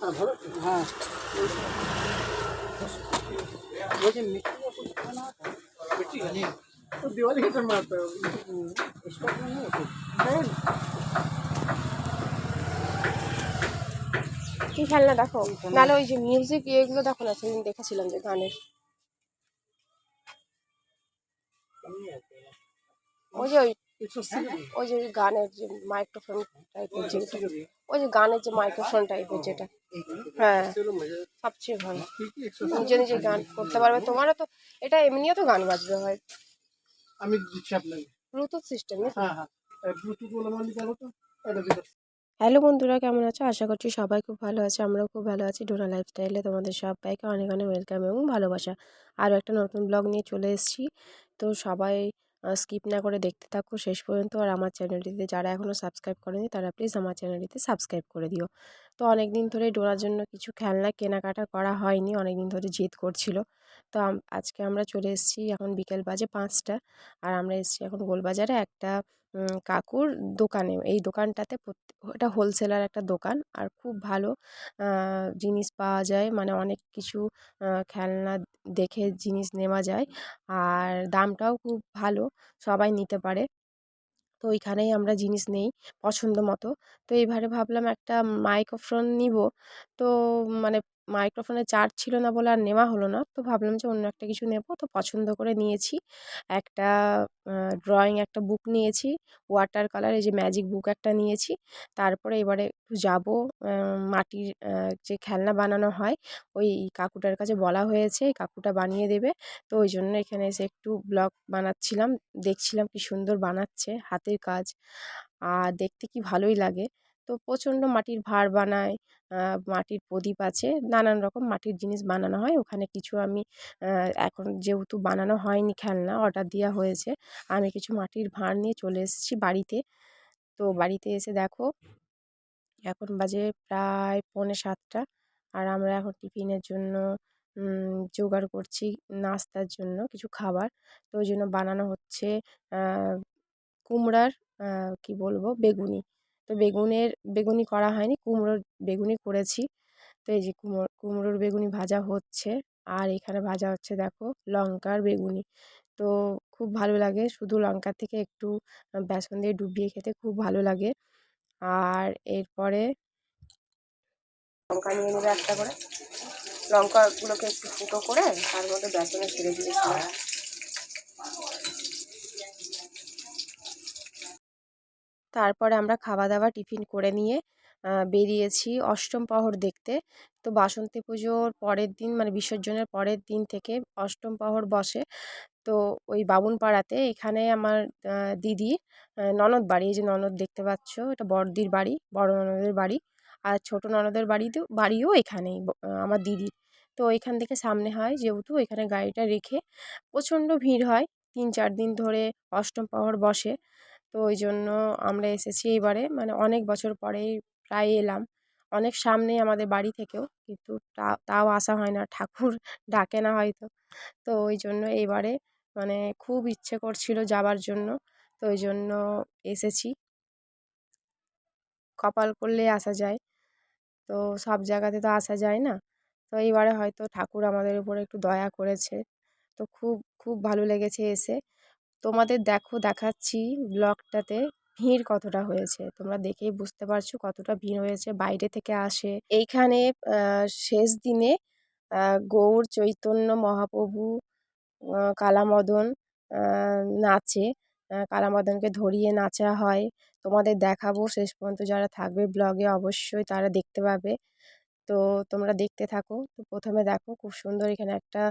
হ্যাঁ বলছি না কি খেলনা দেখো? নাহলে ওই যে মিউজিক এগুলো দেখো না? সেদিন দেখেছিলাম যে গানের। ওই যে ওই ওই যে গানের যে মাইক্রোফোন টাইপের যে ওই যে গানের যে মাইক্রোফোন টাইপের যেটা। হ্যাঁ সবচেয়ে ভালো। নিজে নিজে গান করতে পারবে। তোমারও তো এটা এমনিও তো গান বাজবে হয়। আমি দিচ্ছি আপনাকে। ব্লুটুথ সিস্টেম হ্যাঁ হ্যাঁ। ব্লুটুথ মানে তো? এটা হ্যালো বন্ধুরা কেমন আছো? আশা করছি সবাই খুব ভালো আছে। আমরাও খুব ভালো আছি। ডোনা লাইফস্টাইলে তোমাদের সবাইকে অনেক অনেক ওয়েলকাম এবং ভালোবাসা। আরও একটা নতুন ব্লগ নিয়ে চলে এসেছি। তো সবাই স্কিপ না করে দেখতে থাকো শেষ পর্যন্ত। আর আমার চ্যানেলটিতে যারা এখনও সাবস্ক্রাইব করেনি, তারা প্লিজ আমার চ্যানেলটিতে সাবস্ক্রাইব করে দিও। তো অনেক দিন ধরে ডোনার জন্য কিছু খেলনা কেনাকাটা করা হয়নি অনেক দিন ধরে জিদ করছিল। তো আজকে আমরা চলে এসেছি এখন বিকেল বাজে পাঁচটা। আর আমরা এসেছি এখন গোলবাজারে একটা কাকুর দোকানে। এই দোকানটাতে এটা হোলসেলার একটা দোকান। আর খুব ভালো জিনিস পাওয়া যায়। মানে অনেক কিছু খেলনা দেখে জিনিস নেওয়া যায়। আর দামটাও খুব ভালো, সবাই নিতে পারে। তো ওইখানেই আমরা জিনিস নেই পছন্দ মতো। তো এইবারে ভাবলাম একটা মাইক্রোফোন নিব। তো মানে মাইক্রোফোনের চার্জ ছিল না বলে আর নেওয়া হলো না। তো ভাবলাম যে অন্য একটা কিছু নেব। তো পছন্দ করে নিয়েছি। একটা ড্রয়িং একটা বুক নিয়েছি। ওয়াটার কালার এই যে ম্যাজিক বুক একটা নিয়েছি। তারপরে এবারে একটু যাব মাটির যে খেলনা বানানো হয়, ওই কাকুটার কাছে বলা হয়েছে, কাকুটা বানিয়ে দেবে। তো ওই জন্য এখানে এসে একটু ব্লগ বানাচ্ছিলাম। দেখছিলাম কি সুন্দর বানাচ্ছে হাতের কাজ। আর দেখতে কি ভালোই লাগে। তো প্রচণ্ড মাটির ভাঁড় বানায় মাটির প্রদীপ আছে, নানান রকম মাটির জিনিস বানানো হয়। ওখানে কিছু আমি এখন যেহেতু বানানো হয়নি খেলনা, অর্ডার দেওয়া হয়েছে, আমি কিছু মাটির ভাঁড় নিয়ে চলে এসেছি বাড়িতে। তো বাড়িতে এসে দেখো, এখন বাজে প্রায় পৌনে সাতটা আর আমরা এখন টিফিনের জন্য জোগাড় করছি নাস্তার জন্য কিছু খাবার। তো ওই জন্য বানানো হচ্ছে কুমড়ার কি বলব, বেগুনি। তো বেগুনের, বেগুনি করা হয়নি, কুমড়োর বেগুনি করেছি। তো এই যে কুমড়ো কুমড়োর বেগুনি ভাজা হচ্ছে। আর এখানে ভাজা হচ্ছে দেখো লঙ্কার বেগুনি। তো খুব ভালো লাগে, শুধু লঙ্কা থেকে একটু বেসন দিয়ে ডুবিয়ে খেতে খুব ভালো লাগে। আর এরপরে লঙ্কা নিয়ে নেবে একটা করে। লঙ্কাগুলোকে একটু ফুটো করে তার মধ্যে বেসনে ছেড়ে দিয়েছিলাম তারপরে আমরা খাওয়া দাওয়া টিফিন করে নিয়ে বেরিয়েছি অষ্টম প্রহর দেখতে। তো বাসন্তী পুজোর পরের দিন মানে বিসর্জনের পরের দিন থেকে অষ্টম প্রহর বসে। তো ওই বামুনপাড়াতে এখানে আমার দিদি ননদ বাড়ি, এই যে ননদ দেখতে পাচ্ছ, এটা বড়দির বাড়ি, বড় ননদের বাড়ি। আর ছোট ননদের বাড়িতেও, বাড়িও এখানেই আমার দিদির। তো এখান থেকে সামনে হয় যেহেতু, এখানে গাড়িটা রেখে প্রচণ্ড ভিড় হয়। তিন চার দিন ধরে অষ্টম প্রহর বসে। তো ওই জন্য আমরা এসেছি এইবারে। মানে অনেক বছর পরেই প্রায় এলাম। অনেক সামনেই আমাদের বাড়ি থেকেও, কিন্তু তাও আসা হয় না। ঠাকুর ডাকে না হয়তো। তো ওই জন্য এইবারে মানে খুব ইচ্ছে করছিল যাবার জন্য। তো ওই জন্য এসেছি। কপাল করলে আসা যায়। তো সব জায়গাতে তো আসা যায় না। তো এইবারে হয়তো ঠাকুর আমাদের উপরে একটু দয়া করেছে। তো খুব খুব ভালো লেগেছে এসে। তোমাদের দেখো, দেখাচ্ছি ব্লগটাতে ভিড় কতটা হয়েছে। তোমরা দেখেই বুঝতে পারছ কতটা ভিড় হয়েছে, বাইরে থেকে আসে। এইখানে শেষ দিনে গৌর চৈতন্য, মহাপ্রভু কালামদন নাচে। কালামদনকে ধরিয়ে নাচা হয়। তোমাদের দেখাবো। শেষ পর্যন্ত যারা থাকবে ব্লগে অবশ্যই তারা দেখতে পাবে। তো তোমরা দেখতে থাকো। তো প্রথমে দেখো খুব সুন্দর এখানে একটা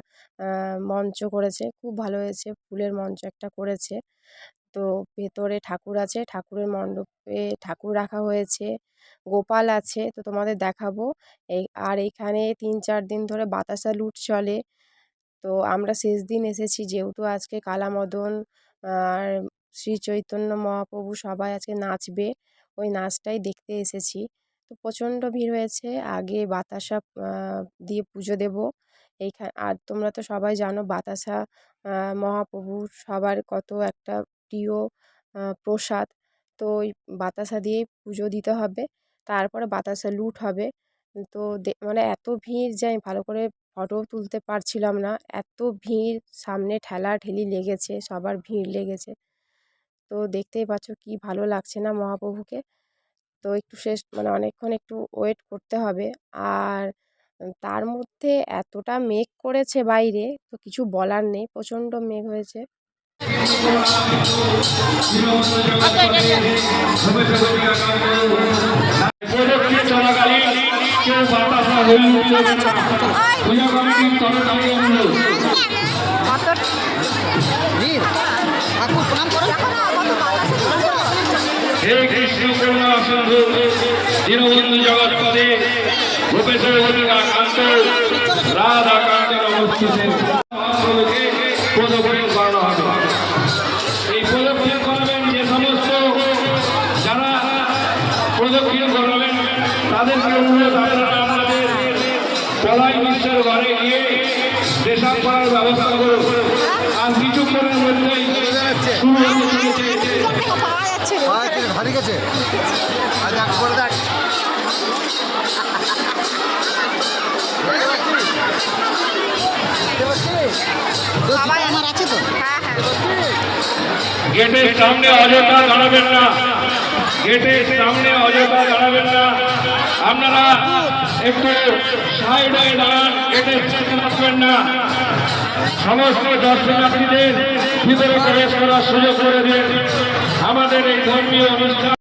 মঞ্চ করেছে। খুব ভালো হয়েছে, ফুলের মঞ্চ একটা করেছে। তো ভেতরে ঠাকুর আছে, ঠাকুরের মণ্ডপে ঠাকুর রাখা হয়েছে, গোপাল আছে, তো তোমাদের দেখাবো। এই, আর এইখানে তিন, চার দিন ধরে বাতাসা লুট চলে। তো আমরা শেষ দিন এসেছি, যেহেতু আজকে কালামদন, আর শ্রী চৈতন্য মহাপ্রভু সবাই আজকে নাচবে, ওই নাচটাই দেখতে এসেছি। তো প্রচণ্ড ভিড় হয়েছে। আগে বাতাসা দিয়ে পুজো দেব। এইখানে আর তোমরা তো সবাই জানো বাতাসা মহাপ্রভু সবার কত একটা প্রিয় প্রসাদ। তো ওই বাতাসা দিয়েই পুজো দিতে হবে। তারপরে বাতাসা লুট হবে। তো মানে এত ভিড় যে আমি ভালো করে ফটো তুলতে পারছিলাম না। এত ভিড়, সামনে ঠেলা ঠেলি লেগেছে, সবার ভিড় লেগেছে। তো দেখতেই পাচ্ছ কি ভালো লাগছে না মহাপ্রভুকে। তো একটু শেষ মানে অনেকক্ষণ একটু ওয়েট করতে হবে আর তার মধ্যে এতটা মেঘ করেছে বাইরে তো কিছু বলার নেই প্রচণ্ড মেঘ হয়েছে চলাকালীন কেউ হয়ে অনুরোধ সিন্ধু দীনবন্ধু জগৎপদে ভূপেশ্বর কান্ত রাধা কান্ত নমস্তুতে পদপয়ন করানো হবে। এই পদপয়ন করাবেন যে সমস্ত যারা প্রদক্ষিণ করাবেন, তাদেরকে অনুরোধ আপনারা ঘরে গিয়ে পেশাব করার ব্যবস্থা করুন। আর কিছুক্ষণের মধ্যেই শুরু হতে চলেছে। গেছে আজ এক করে দেখ আমার আছে তো? গেটের সামনে অযথা দাঁড়াবেন না। গেটের সামনে অযথা দাঁড়াবেন না। আপনারা একটু সাইডে দাঁড়ান গেটের সামনে থাকবেন না। সমস্ত দর্শনার্থীদের ভিতরে প্রবেশ করার সুযোগ করে দিন। আমাদের এই ধর্মীয় অনুষ্ঠান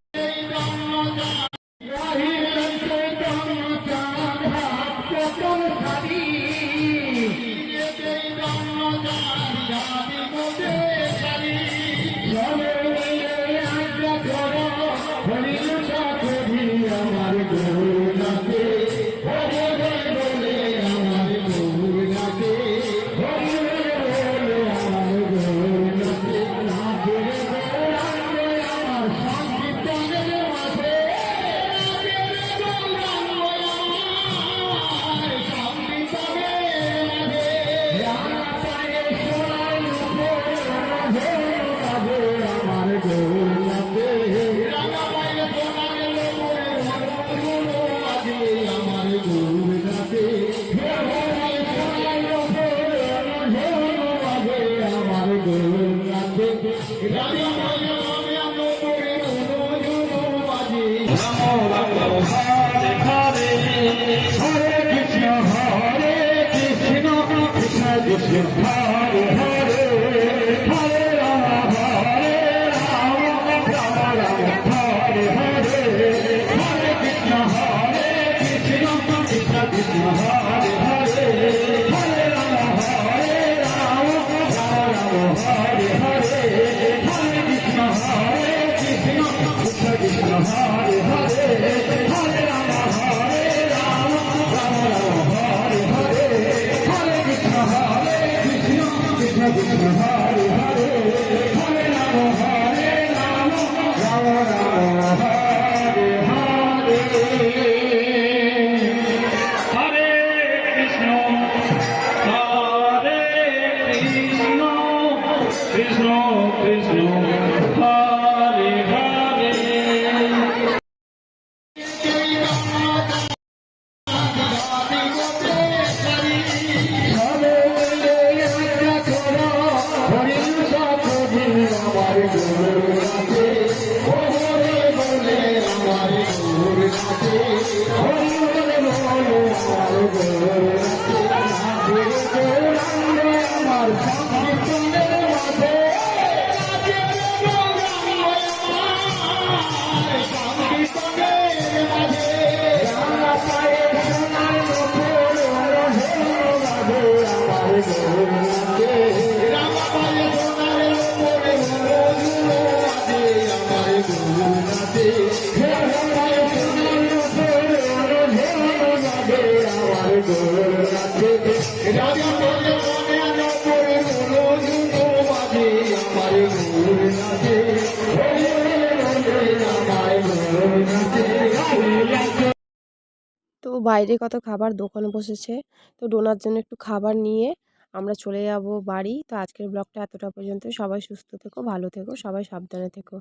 তো বাইরে কত খাবার? দোকান বসেছে। তো ডোনার জন্য একটু খাবার নিয়ে আমরা চলে যাব বাড়ি। তো আজকের ব্লগটা এতটা পর্যন্ত। সবাই সুস্থ থেকো, ভালো থেকো, সবাই সাবধানে থেকো।